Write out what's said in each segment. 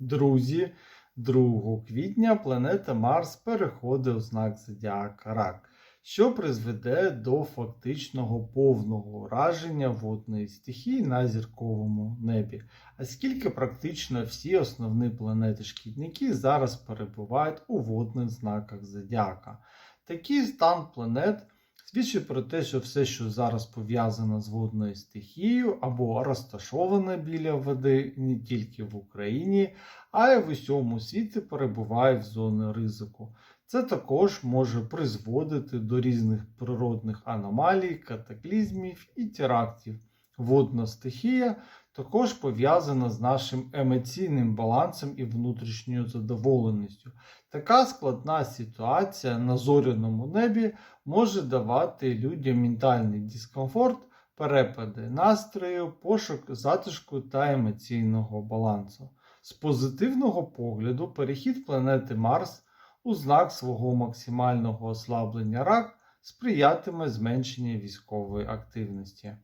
Друзі, 2 квітня планета Марс переходить у знак Зодіака Рак, що призведе до фактичного повного ураження водної стихії на зірковому небі. Оскільки практично всі основні планети-шкідники зараз перебувають у водних знаках Зодіака. Такий стан планет свідчить про те, що все, що зараз пов'язано з водною стихією або розташоване біля води не тільки в Україні, а й в усьому світі перебуває в зоні ризику. Це також може призводити до різних природних аномалій, катаклізмів і терактів. Водна стихія також пов'язана з нашим емоційним балансом і внутрішньою задоволеністю. Така складна ситуація на зоряному небі може давати людям ментальний дискомфорт, перепади настрою, пошук затишку та емоційного балансу. З позитивного погляду, перехід планети Марс у знак свого максимального ослаблення рак сприятиме зменшенню військової активності.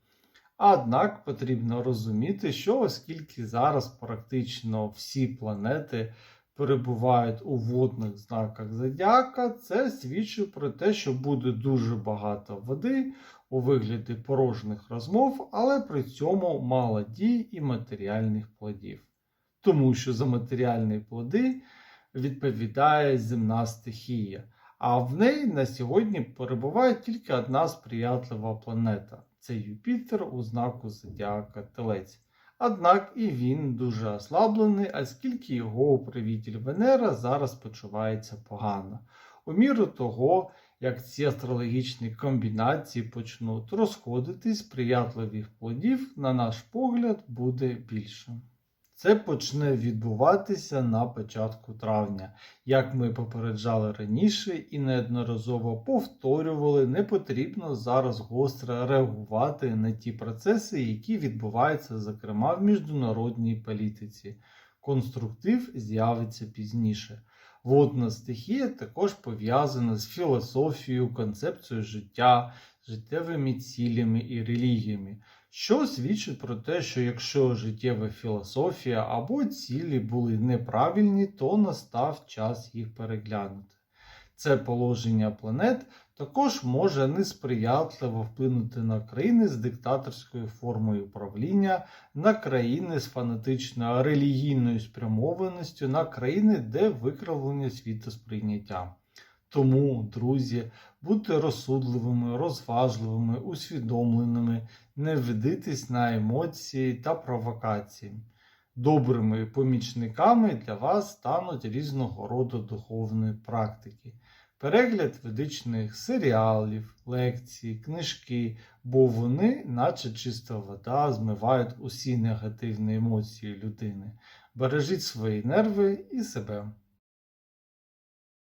Однак потрібно розуміти, що оскільки зараз практично всі планети перебувають у водних знаках зодіака, це свідчить про те, що буде дуже багато води у вигляді порожніх розмов, але при цьому мало дій і матеріальних плодів. Тому що за матеріальні плоди відповідає земна стихія, а в неї на сьогодні перебуває тільки одна сприятлива планета це Юпітер у знаку Зодіака Телець. Однак і він дуже ослаблений, оскільки його управитель Венера зараз почувається погано. У міру того, як ці астрологічні комбінації почнуть розходитись, приятливих плодів, на наш погляд, буде більше. Це почне відбуватися на початку травня. Як ми попереджали раніше і неодноразово повторювали, не потрібно зараз гостро реагувати на ті процеси, які відбуваються, зокрема в міжнародній політиці. Конструктив з'явиться пізніше. Водна стихія також пов'язана з філософією, концепцією життя, життєвими цілями і релігіями що свідчить про те, що якщо життєва філософія або цілі були неправильні, то настав час їх переглянути. Це положення планет також може несприятливо вплинути на країни з диктаторською формою правління, на країни з фанатичною релігійною спрямованістю, на країни, де викривлення світосприйняття. Тому, друзі, будьте розсудливими, розважливими, усвідомленими, не ведитесь на емоції та провокації. Добрими помічниками для вас стануть різного роду духовної практики. Перегляд ведичних серіалів, лекцій, книжки, бо вони, наче чиста вода, змивають усі негативні емоції людини. Бережіть свої нерви і себе.